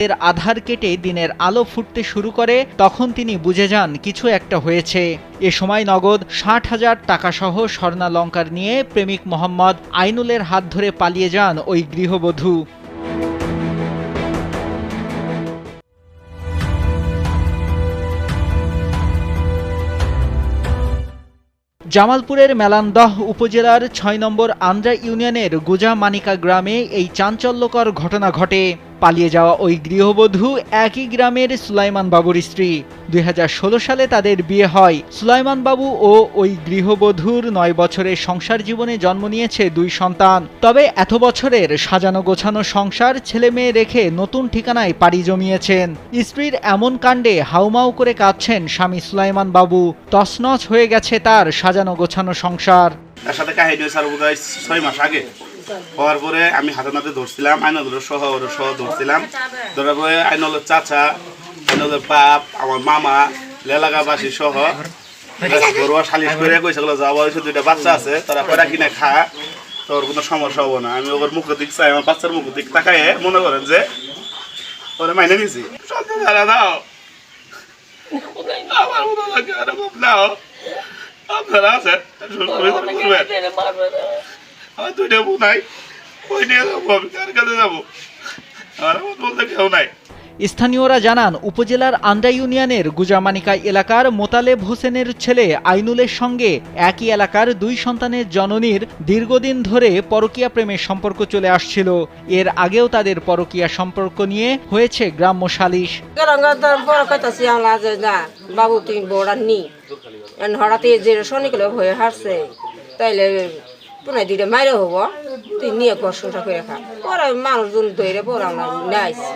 এর আধার কেটে দিনের আলো ফুটতে শুরু করে, তখন তিনি বুঝে যান কিছু একটা হয়েছে। এ সময় নগদ ষাট হাজার টাকাসহ স্বর্ণালঙ্কার নিয়ে প্রেমিক মোহাম্মদ আইনুলের হাত ধরে পালিয়ে যান ওই গৃহবধূ। জামালপুরের মেলান্দহ উপজেলার ছয় নম্বর আন্দ্রা ইউনিয়নের গুজা মানিকা গ্রামে এই চাঞ্চল্যকর ঘটনা ঘটে। পালিয়ে যাওয়া ওই গৃহবধূ একই গ্রামের সুলাইমান বাবুর স্ত্রী। দুই হাজার ষোলো সালে তাদের বিয়ে হয়। সুলাইমান বাবু ও ওই গৃহবধূর নয় বছরের সংসার জীবনে জন্ম নিয়েছে দুই সন্তান। তবে এত বছরের সাজানো গোছানো সংসার ছেলে মেয়ে রেখে নতুন ঠিকানায় পাড়ি জমিয়েছেন। স্ত্রীর এমন কাণ্ডে হাউমাউ করে কাঁদছেন স্বামী সুলাইমান বাবু। তছনছ হয়ে গেছে তার সাজানো গোছানো সংসার। তার সাথে কাহিনী ছয় মাস আগে। হওয়ার পরে আমি হাতে নাতে ধরছিলাম আইনলের সহ ওর সহ ধরছিলাম। ধরার পরে আইনলের চাচা আইনলের বাপ, আমার মামা এলাকাবাসী সহ ঘরোয়া সালিশ করে কইছে গুলো যাওয়া হয়েছে, দুইটা বাচ্চা আছে, তারা কয়টা কিনে খা, তোর কোনো সমস্যা হব না। আমি ওর মুখের দিক চাই, আমার বাচ্চার মুখের দিক তাকায় মনে করেন যে ওরা মাইনে নিছি। দাঁড়া দাও আমার লাগে আপনারা আছেন আমার দুইটা বউ নাই। ওই নিয়ে যাব আমি কার কাছে যাব? আমার আমার বলতে কেউ নাই। স্থানীয়রা জানান উপজেলার আন্ডা ইউনিয়নের গুজামানিকা এলাকার মোতালেব হোসেনের ছেলে আইনুলের সঙ্গে একই এলাকার দুই সন্তানের জননীর দীর্ঘদিন ধরে পরকীয়া প্রেমের সম্পর্ক চলে আসছিল। এর আগেও তাদের পরকীয়া সম্পর্ক নিয়ে হয়েছে গ্রাম্য সালিশ। বাবু তুমি বড়া নি হঠাৎ যে হয়ে হারছে তাইলে পুনাই দুইটা মাইরে হব। তুই নিয়ে ঘর সংসার করে খা। পরে মানুষজন ধরে পরে আমরা নেয়াইছি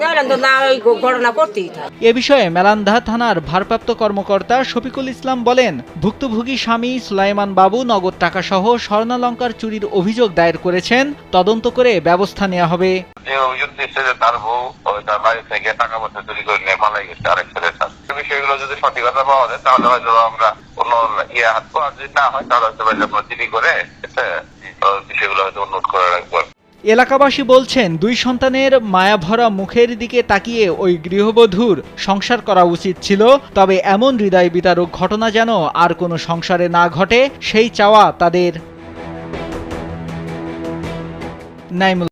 নেইলাম তো না ওই ঘটনা করতেই থাকে। এ বিষয়ে মেলান্দা থানার ভারপ্রাপ্ত কর্মকর্তা শফিকুল ইসলাম বলেন ভুক্তভোগী স্বামী সুলাইমান বাবু নগদ টাকাসহ স্বর্ণালঙ্কার চুরির অভিযোগ দায়ের করেছেন। তদন্ত করে ব্যবস্থা নেওয়া হবে। অভিযোগ দিচ্ছে যে তার বউ তার বাড়ি থেকে টাকা পয়সা চুরি করে নিয়ে পালাই গেছে আরেক ছেলের বিষয়গুলো যদি সঠিকতা পাওয়া যায়, তাহলে হয়তো আমরা ইয়ে পাওয়া যদি না হয়, তাহলে হয়তো আমরা চিনি করে বিষয়গুলো হয়তো উন্নত করে রাখব। এলাকাবাসী বলছেন, দুই সন্তানের মায়াভরা মুখের দিকে তাকিয়ে ওই গৃহবধূর সংসার করা উচিত ছিল, তবে এমন হৃদয় বিতারক ঘটনা যেন আর কোনো সংসারে না ঘটে, সেই চাওয়া তাদের। নাইমুল